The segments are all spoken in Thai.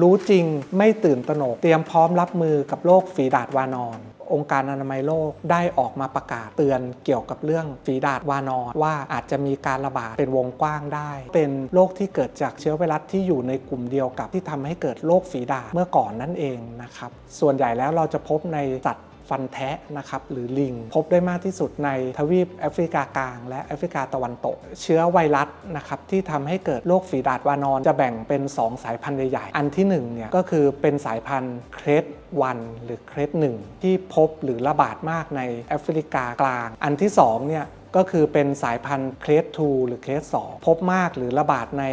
รู้จริงไม่ตื่นตระหนก เตรียมพร้อมรับมือกับโรคฝีดาดวานอน องค์การอนามัยโลกได้ออกมาประกาศเตือนเกี่ยวกับเรื่องฝีดาดวานอนว่าอาจจะมีการระบาดเป็นวงกว้างได้ เป็นโรคที่เกิดจากเชื้อไวรัสที่อยู่ในกลุ่มเดียวกับที่ทำให้เกิดโรคฝีดาดเมื่อก่อนนั่นเองนะครับส่วนใหญ่แล้วเราจะพบในสัตว์ ฟันแทะนะครับหรือลิง พบได้มากที่สุดในทวีปแอฟริกากลาง และแอฟริกาตะวันตก เชื้อไวรัสนะครับที่ทำให้เกิดโรคฝีดาดวานอนจะแบ่งเป็น 2 สายพันธุ์ใหญ่ๆอันที่1เนี่ยก็คือเป็นสายพันธุ์เครดวันหรือเครดหนึ่งที่พบหรือระบาดมากในแอฟริกากลาง อันที่2เนี่ยก็คือเป็นสายพันธุ์เครด2หรือเครด2พบมากหรือระบาดใน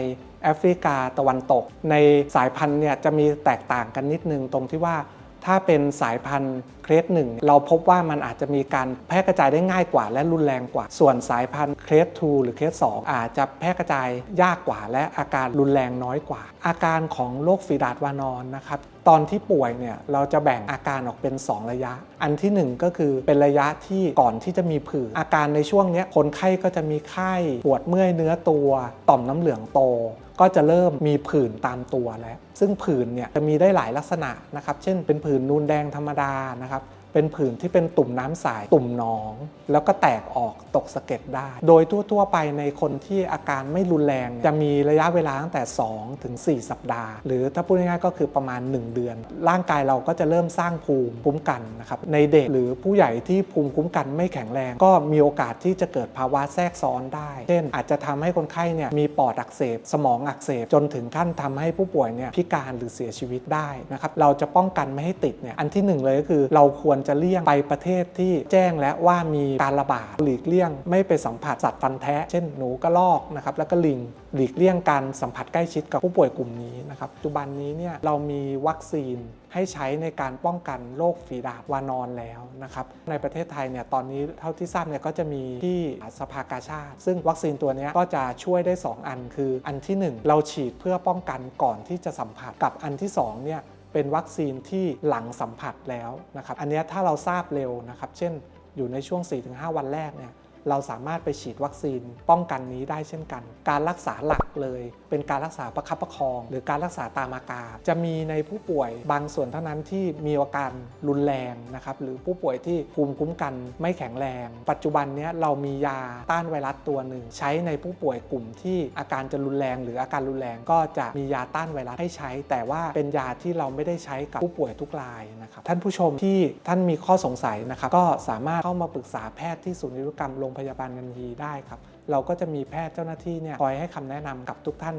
แอฟริกาตะวันตก ในสายพันธุ์เนี่ยจะมีแตกต่างกันนิดนึงตรงที่ว่าถ้าเป็นสายพันธุ์ เครดหนึ่งเราพบว่ามันอาจจะมีการแพร่กระจายได้ง่ายกว่า และรุนแรงกว่า ส่วนสายพันธุ์เครด2หรือเครด2อาจจะแพร่กระจายยากกว่า และอาการรุนแรงน้อยกว่า อาการของโรคฝีดาดวานอนนะครับตอนที่ป่วยเนี่ยเราจะแบ่งอาการออกเป็น 2 ระยะ อันที่ 1 ก็คือเป็นระยะที่ก่อนที่จะมีผื่นอาการในช่วงนี้คนไข้ก็จะมีไข้ปวดเมื่อยเนื้อตัว ต่อมน้ำเหลืองโต ก็จะเริ่มมีผื่นตามตัวแล้ว ซึ่งผื่นเนี่ยจะมีได้หลายลักษณะนะครับ เช่นเป็นผื่นนูนแดงธรรมดานะครับ เป็นผื่นที่เป็นตุ่มน้ำใสตุ่มหนอง แล้วก็แตกออกตกสะเก็ดได้ โดยทั่วๆไปในคนที่อาการไม่รุนแรง จะมีระยะเวลาตั้งแต่ 2 ถึง 4 สัปดาห์ หรือถ้าพูดง่ายๆก็คือประมาณ 1 เดือน ร่างกายเราก็จะเริ่มสร้างภูมิคุ้มกันนะครับในเด็กหรือผู้ใหญ่ที่ภูมิคุ้มกันไม่แข็งแรง ก็มีโอกาสที่จะเกิดภาวะแทรกซ้อนได้ เช่น อาจจะทำให้คนไข้เนี่ยมีปอดอักเสบ สมองอักเสบจนถึงขั้นทำให้ผู้ป่วยเนี่ยพิการหรือเสียชีวิตได้นะครับเราจะป้องกันไม่ให้ติดเนี่ยอันที่หนึ่งเลยก็คือเราควรจะเลี่ยงไปประเทศที่แจ้งแล้วว่ามีการระบาดหลีกเลี่ยง ไม่ไปสัมผัสสัตว์ฟันแทะเช่นหนูกระรอกนะครับแล้วก็ลิงหลีกเลี่ยงการสัมผัสใกล้ชิดกับผู้ป่วยกลุ่มนี้นะครับปัจจุบันนี้เนี่ยเรามีวัคซีนให้ใช้ในการป้องกันโรคฝีดาดวานอนแล้วนะครับในประเทศไทยเนี่ยตอนนี้เท่าที่ทราบเนี่ยก็จะมีที่สภากาชาติ ซึ่งวัคซีนตัวนี้ก็จะช่วยได้ 2 อันคืออันที่ 1 เราฉีดเพื่อป้องกันก่อนที่จะสัมผัสกับอันที่2เนี่ย เป็นวัคซีนที่หลังสัมผัสแล้วนะครับ อันนี้ถ้าเราทราบเร็วนะครับ เช่นอยู่ในช่วง 4-5 วันแรกเนี่ย เราสามารถไปฉีดวัคซีนป้องกันนี้ได้เช่นกัน การรักษาหลักเลย เป็นการรักษาประคับประคอง หรือการรักษาตามอาการจะมีในผู้ป่วยบางส่วนเท่านั้นที่มีอาการรุนแรงนะครับหรือผู้ป่วยที่ภูมิคุ้มกันไม่แข็งแรง ปัจจุบันนี้เรามียาต้านไวรัสตัวหนึ่ง ใช้ในผู้ป่วยกลุ่มที่อาการจะรุนแรง หรืออาการรุนแรงก็จะมียาต้านไวรัสให้ใช้ แต่ว่าเป็นยาที่เราไม่ได้ใช้กับผู้ป่วยทุกรายนะครับท่านผู้ชมที่ท่านมีข้อสงสัยนะครับก็สามารถเข้ามาปรึกษาแพทย์ที่ศูนย์นิรุกรรมโรงพยาบาลทันทีได้ครับ เราก็จะมีแพทย์เจ้าหน้าที่เนี่ยคอยให้คำแนะนำกับทุกท่าน